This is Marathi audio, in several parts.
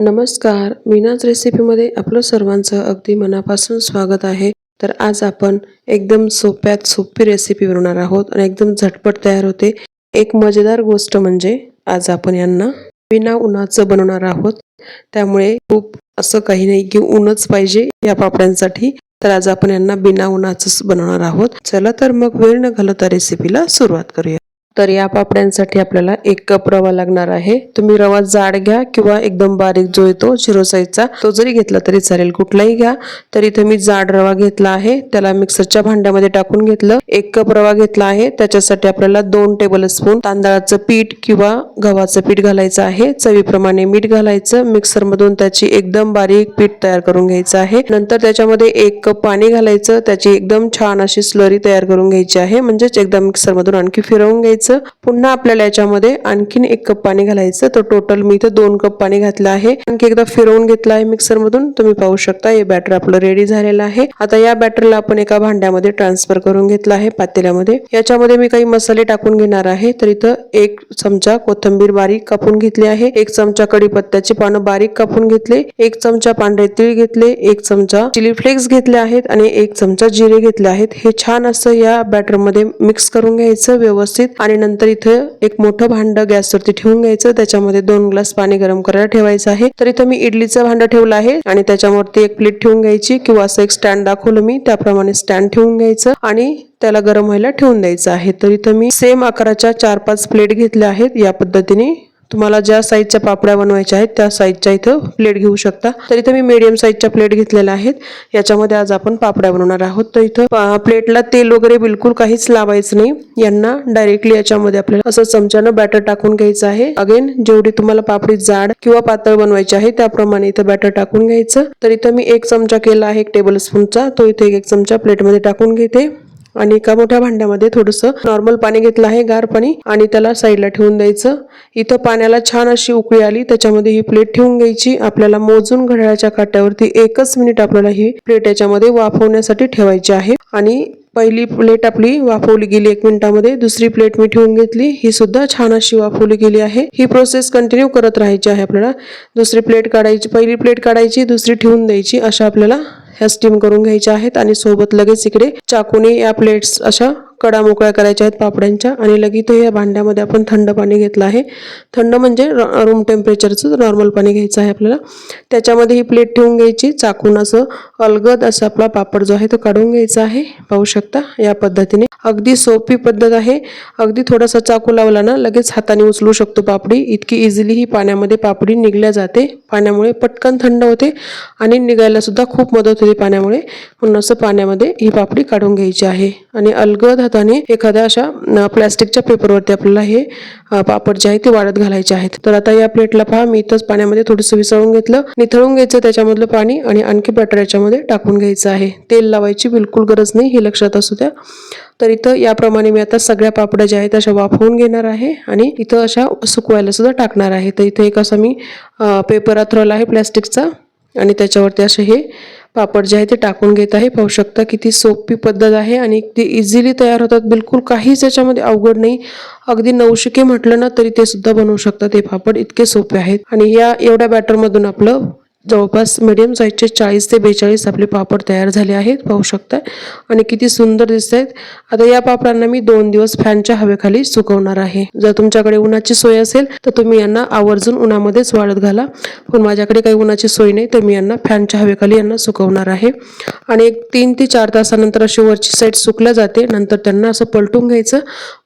नमस्कार. मीनाज रेसिपीमध्ये आपलं सर्वांचं अगदी मनापासून स्वागत आहे. तर आज आपण एकदम सोप्यात सोपी रेसिपी बनवणार आहोत आणि एकदम झटपट तयार होते. एक मजेदार गोष्ट म्हणजे आज आपण यांना बिना उन्हाचं बनवणार आहोत. त्यामुळे खूप असं काही नाही की ऊनच पाहिजे या पापड्यांसाठी. तर आज आपण यांना बिना उन्हाचंच बनवणार आहोत. चला तर मग वेळ न घालवता रेसिपीला सुरुवात करूया. तर या पापड्यांसाठी आपल्याला एक कप रवा लागणार आहे. तुम्ही रवा जाड घ्या किंवा एकदम बारीक जो येतो झिरो साईजचा तो जरी घेतला तरी चालेल. कुठलाही घ्या. तर इथे मी जाड रवा घेतला आहे. त्याला मिक्सरच्या भांड्यामध्ये टाकून घेतलं. एक कप रवा घेतला आहे. त्याच्यासाठी आपल्याला दोन टेबल स्पून तांदळाचं पीठ किंवा गव्हाचं पीठ घालायचं आहे. चवीप्रमाणे मीठ घालायचं. मिक्सरमधून त्याची एकदम बारीक पीठ तयार करून घ्यायचं आहे. नंतर त्याच्यामध्ये एक कप पाणी घालायचं. त्याची एकदम छान अशी स्लरी तयार करून घ्यायची आहे. म्हणजेच एकदा मिक्सरमधून आणखी फिरवून घ्यायचं. पुन्हा आपल्याला याच्यामध्ये आणखीन एक कप पाणी घालायचं. तर टोटल मी इथं दोन कप पाणी घातलं आहे. आणखी एकदा फिरवून घेतलं आहे मिक्सर मधून तुम्ही पाहू शकता हे बॅटर आपलं रेडी झालेलं आहे. आता या बॅटरला आपण एका भांड्यामध्ये ट्रान्सफर करून घेतलं आहे पातेल्यामध्ये. याच्यामध्ये मी काही मसाले टाकून घेणार आहे. तर इथं एक चमचा कोथिंबीर बारीक कापून घेतली आहे. एक चमचा कडीपत्त्याची पानं बारीक कापून घेतले. एक चमचा पांढरे तीळ घेतले. एक चमचा चिली फ्लेक्स घेतले आहेत आणि एक चमचा जिरे घेतले आहेत. हे छान असं या बॅटरमध्ये मिक्स करून घ्यायचं व्यवस्थित आणि नंतर इथं एक मोठं भांड गॅसवरती ठेवून घ्यायचं. त्याच्यामध्ये दोन ग्लास पाणी गरम करायला ठेवायचं आहे. तर इथं मी इडलीचं भांड ठेवलं आहे आणि त्याच्यावरती एक प्लेट ठेवून घ्यायची किंवा असं एक स्टँड दाखवलं मी. त्याप्रमाणे स्टँड ठेवून घ्यायचं आणि त्याला गरम व्हायला ठेवून द्यायचं आहे. तर इथं मी सेम आकाराच्या चार पाच प्लेट घेतल्या आहेत. या पद्धतीने तुम्हाला ज्या साईजच्या पापड्या बनवायच्या आहेत त्या साईजच्या इथं प्लेट घेऊ शकता. तर इथं मी मीडियम साईजच्या प्लेट घेतलेल्या आहेत. याच्यामध्ये आज आपण पापड्या बनवणार आहोत. तर इथं प्लेटला तेल वगैरे बिलकुल काहीच लावायचं नाही. यांना डायरेक्टली याच्यामध्ये आपल्याला असं चमच्यानं बॅटर टाकून घ्यायचं आहे. अगेन जेवढी तुम्हाला पापडी जाड किंवा पातळ बनवायची आहे त्याप्रमाणे इथं बॅटर टाकून घ्यायचं. तर इथं मी एक चमचा केला आहे एक टेबल स्पूनचा तो इथे एक चमचा प्लेटमध्ये टाकून घेते. आणि एका मोठ्या भांड्यामध्ये थोडंसं नॉर्मल पाणी घेतलं आहे गार पाणी आणि त्याला साईडला ठेवून द्यायचं. इथं पाण्याला छान अशी उकळी आली त्याच्यामध्ये ही प्लेट ठेवून घ्यायची. आपल्याला मोजून घड्याळाच्या काट्यावरती एकच मिनिट आपल्याला ही प्लेट याच्यामध्ये वाफवण्यासाठी ठेवायची आहे. आणि पहिली प्लेट आपली वाफवली गेली एक मिनिटामध्ये. दुसरी प्लेट मी ठेवून घेतली. ही सुद्धा छान अशी वाफवली गेली आहे. ही प्रोसेस कंटिन्यू करत राहायची आहे आपल्याला. दुसरी प्लेट काढायची पहिली प्लेट काढायची दुसरी ठेवून द्यायची अशा आपल्याला ह्या स्टीम करून घ्यायच्या आहेत आणि सोबत लगेच इकडे चाकूने या प्लेट्स अशा कडा मोकळ्या करायच्या आहेत पापड्यांच्या आणि लगेच या भांड्यामध्ये आपण थंड पाणी घेतलं आहे. थंड म्हणजे रूम टेम्परेचरचं नॉर्मल पाणी घ्यायचं आहे आपल्याला. त्याच्यामध्ये ही प्लेट ठेवून घ्यायची. चाकून असं अलगद असं आपला पापड जो आहे तो काढून घ्यायचा आहे. पाहू शकता या पद्धतीने. अगदी सोपी पद्धत आहे. अगदी थोडासा चाकू लावला ना लगेच हाताने उचलू शकतो पापडी. इतकी इझिली ही पाण्यामध्ये पापडी निघल्या जाते. पाण्यामुळे पटकन थंड होते आणि निघायला सुद्धा खूप मदत होते पाण्यामुळे. म्हणून असं पाण्यामध्ये ही पापडी काढून घ्यायची आहे. आणि अलगद हाताने एखाद्या अशा प्लॅस्टिकच्या पेपरवरती आपल्याला हे पापड जे आहे ते वाढत घालायचे आहेत. तर आता या प्लेटला पहा मी इथंच पाण्यामध्ये थोडंसं विसळून घेतलं. निथळून घ्यायचं त्याच्यामधलं पाणी आणि आणखी बटर याच्यामध्ये टाकून घ्यायचं आहे. तेल लावायची बिलकुल गरज नाही हे लक्षात असू द्या. तर इथं याप्रमाणे मी आता सगळ्या पापड्या ज्या आहेत अशा वाफवून घेणार आहे आणि इथं अशा सुकवायला सुद्धा टाकणार आहे. तर इथं एक असा मी पेपर अथरवला आहे प्लॅस्टिकचा आणि त्याच्यावरती असे हे पापड जे आहे ते टाकून घेत आहे. पाहू शकता किती सोपी पद्धत आहे आणि ते इझिली तयार होतात. बिलकुल काहीच याच्यामध्ये अवघड नाही. अगदी नवशिके म्हटलं ना तरी ते सुद्धा बनवू शकतात. हे पापड इतके सोपे आहेत. आणि या एवढ्या बॅटरमधून आपलं जवळपास मिडियम साईजचे चाळीस ते बेचाळीस आपले पापड तयार झाले आहेत पाहू शकता आणि किती सुंदर दिसत आहेत आता या पापडांना मी दोन दिवस फॅनच्या हवेखाली सुकवणार आहे. जर तुमच्याकडे उन्हाची सोय असेल तर तुम्ही यांना आवर्जून उन्हामध्येच वाळत घाला. पण माझ्याकडे काही उन्हाची सोय नाही तर मी यांना फॅनच्या हवेखाली यांना सुकवणार आहे. आणि एक तीन ते चार तासानंतर अशी वरची साईड सुकल्या जाते. नंतर त्यांना असं पलटून घ्यायचं.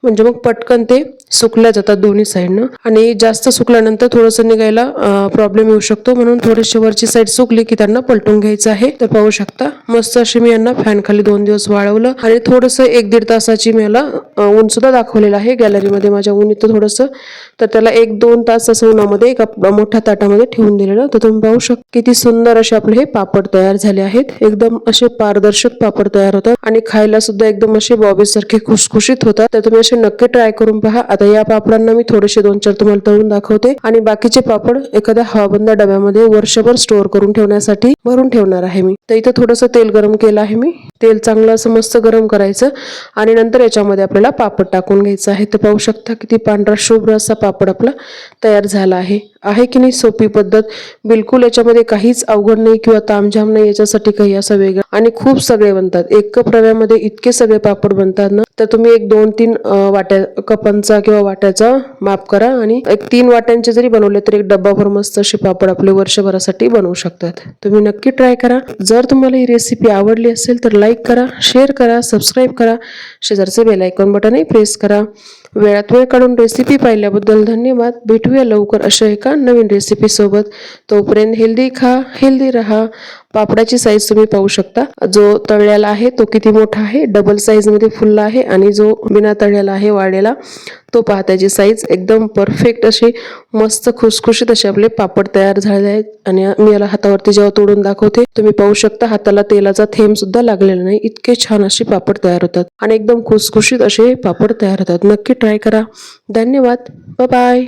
म्हणजे मग पटकन ते सुकल्या जातात दोन्ही साईडनं आणि जास्त सुकल्यानंतर थोडंसं निघायला प्रॉब्लेम येऊ शकतो. म्हणून थोडीशी वरची साईड सुकली की त्यांना पलटून घ्यायचं आहे. तर पाहू शकता मस्त अशी मी यांना फॅन खाली दोन दिवस वाळवलं. आणि थोडंसं एक दीड तासाची मी याला ऊन सुद्धा दाखवलेलं आहे. गॅलरीमध्ये माझ्या ऊन इथं थोडंसं. तर त्याला एक दोन तास असं उन्हामध्ये एका मोठ्या ताटामध्ये ठेवून दिलेलं. तर तुम्ही पाहू शकता किती सुंदर असे आपले हे पापड तयार झाले आहेत. एकदम असे पारदर्शक पापड तयार होतात. आणि खायला सुद्धा एकदम असे बॉबी सारखे खुशखुशीत होतात. तर तुम्ही असे नक्की ट्राय करून पहा. आता आता या पापडांना मी थोडेसे दोन चार तुम्हाला तळून दाखवते. आणि बाकीचे पापड एखाद्या हवाबंद डब्यामध्ये वर्षभर स्टोअर करून ठेवण्यासाठी भरून ठेवणार आहे मी. तर इथं थोडंसं तेल गरम केलं आहे मी. तेल चांगलं असं मस्त गरम करायचं. आणि नंतर याच्यामध्ये आपल्याला पापड टाकून घ्यायचं आहे. तर पाहू शकता किती पांढरा शुभ्र असा पापड आपला तयार झाला आहे. आहे की नाही सोपी पद्धत? बिलकुल याच्यामध्ये काहीच अवघड नाही किंवा तामझाम नाही याच्यासाठी काही असं वेगळं. आणि खूप सगळे बनतात. एक कप रव्यामध्ये इतके सगळे पापड बनतात ना तर तुम्ही एक दोन तीन वाट्या कपांचा किंवा वाट्याचा माप करा आणि एक तीन वाट्यांचे जरी बनवले तर एक डब्बाभर मस्त असे पापड आपले वर्षभरासाठी बनवू शकतात. तुम्ही नक्की ट्राय करा. जर तुम्हाला ही रेसिपी आवडली असेल तर लाईक करा शेअर करा सबस्क्राईब करा. शेजारचे बेल आयकॉन बटनही प्रेस करा. वेळात वेळ काढून रेसिपी पाहिल्याबद्दल धन्यवाद. भेटूया लवकर अशा एका नवीन रेसिपी सोबत. तोपर्यंत हेल्दी खा हेल्दी राहा. पापडाची साईज तुम्ही पाहू शकता. जो तळलेला आहे तो किती मोठा आहे? डबल साईजमध्ये फुलला आहे आणि जो बिना तळलेला आहे वाढलेला. तो पहा त्याची साईज एकदम परफेक्ट अशी मस्त खुसखुशीत असे आपले पापड तयार झाले आहेत. आणि मी याला हातावरती जेव्हा तोडून दाखवते तुम्ही पाहू शकता हाताला तेलाचा थेंब सुद्धा लागलेला नाही. इतके छान असे पापड तयार होतात आणि एकदम खुसखुशीत असे पापड तयार होतात. नक्की ट्राय करा. धन्यवाद. बाय